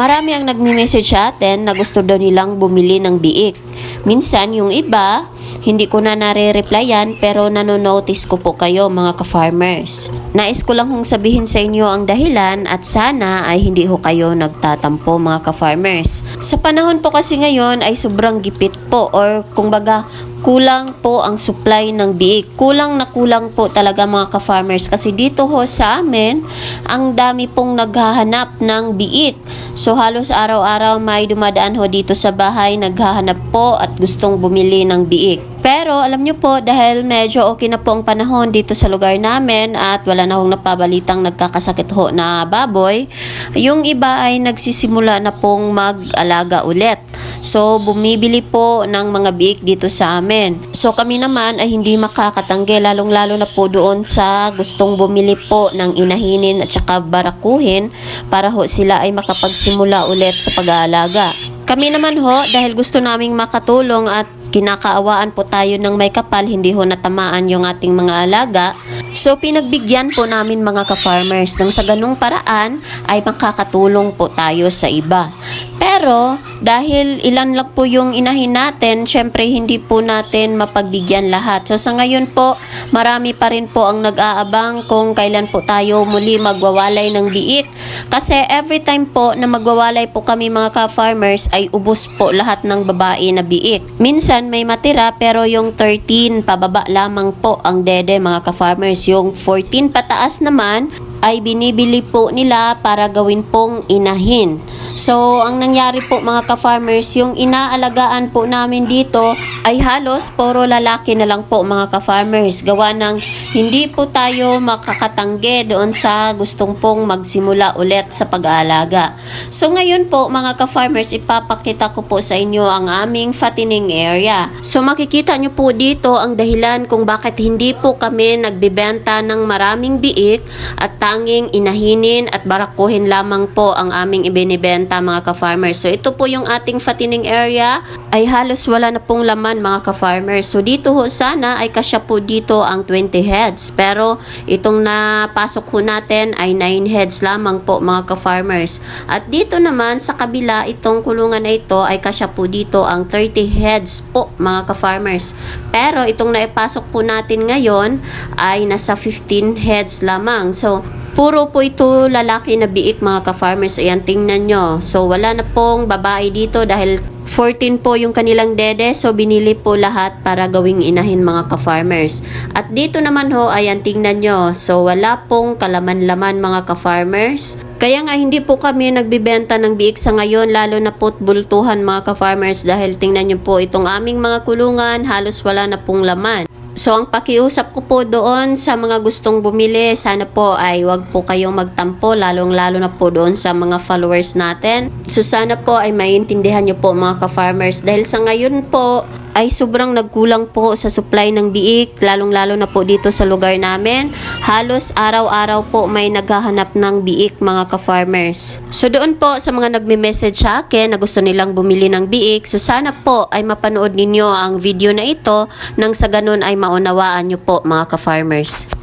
Marami ang nagme-message sa atin na gusto daw nilang bumili ng biik. Minsan yung iba, hindi ko na nare-replyan pero nanonotice ko po kayo mga ka-farmers. Nais ko lang hong sabihin sa inyo ang dahilan at sana ay hindi ho kayo nagtatampo mga ka-farmers. Sa panahon po kasi ngayon ay sobrang gipit po or kung baga kulang po ang supply ng biik. Kulang na kulang po talaga mga ka-farmers kasi dito ho sa amin ang dami pong naghahanap ng biik. So halos araw-araw may dumadaan ho dito sa bahay naghahanap po at gustong bumili ng biik. Pero alam nyo po dahil medyo okay na po ang panahon dito sa lugar namin at wala na hong napabalitang nagkakasakit ho na baboy, yung iba ay nagsisimula na pong mag-alaga ulit. So, bumibili po ng mga biik dito sa amin. So, kami naman ay hindi makakatanggi, lalong-lalo na po doon sa gustong bumili po ng inahinin at saka barakuhin para ho sila ay makapagsimula ulit sa pag-aalaga. Kami naman ho, dahil gusto naming makatulong at kinakaawaan po tayo ng may kapal, hindi ho natamaan yung ating mga alaga. So, pinagbigyan po namin mga ka-farmers nang sa ganung paraan ay makakatulong po tayo sa iba. Pero, dahil ilan lang po yung inahin natin, syempre hindi po natin mapagbigyan lahat. So, sa ngayon po, marami pa rin po ang nag-aabang kung kailan po tayo muli magwawalay ng biik. Kasi every time po na magwawalay po kami mga ka-farmers ay ubos po lahat ng babae na biik. Minsan may matira pero yung 13 pababa lamang po ang dede mga ka-farmers. Yung 14 pataas naman ay binibili po nila para gawin pong inahin. So, ang nangyari po mga ka-farmers, yung inaalagaan po namin dito ay halos puro lalaki na lang po mga ka-farmers. Gawa ng hindi po tayo makakatangge doon sa gustong pong magsimula ulit sa pag-aalaga. So, ngayon po mga ka-farmers, ipapakita ko po sa inyo ang aming fattening area. So, makikita nyo po dito ang dahilan kung bakit hindi po kami nagbibenta ng maraming biik at tanging inahinin at barakuhin lamang po ang aming ibinibenta mga ka-farmers. So ito po yung ating fattening area ay halos wala na pong laman mga ka-farmers. So dito ho sana ay kasya po dito ang 20 heads. Pero itong napasok ho natin ay 9 heads lamang po mga ka-farmers. At dito naman sa kabila itong kulungan na ito ay kasya po dito ang 30 heads po mga ka-farmers. Pero itong naipasok po natin ngayon ay nasa 15 heads lamang. So Puro po ito lalaki na biik mga ka-farmers. Ayan, tingnan nyo. So, wala na pong babae dito dahil 14 po yung kanilang dede. So, binili po lahat para gawing inahin mga ka-farmers. At dito naman ho, ayan, tingnan nyo. So, wala pong kalaman-laman mga ka-farmers. Kaya nga hindi po kami nagbibenta ng biik sa ngayon lalo na po bultuhan mga ka-farmers dahil tingnan nyo po itong aming mga kulungan halos wala na pong laman. So, ang pakiusap ko po doon sa mga gustong bumili, sana po ay wag po kayong magtampo, lalong-lalo na po doon sa mga followers natin. So, sana po ay maintindihan nyo po mga ka-farmers. Dahil sa ngayon po, ay sobrang nagkulang po sa supply ng biik, lalong-lalo na po dito sa lugar namin. Halos araw-araw po may naghahanap ng biik mga ka-farmers. So doon po sa mga nagme-message sa akin na gusto nilang bumili ng biik, so sana po ay mapanood ninyo ang video na ito nang sa ganun ay maunawaan nyo po mga ka-farmers.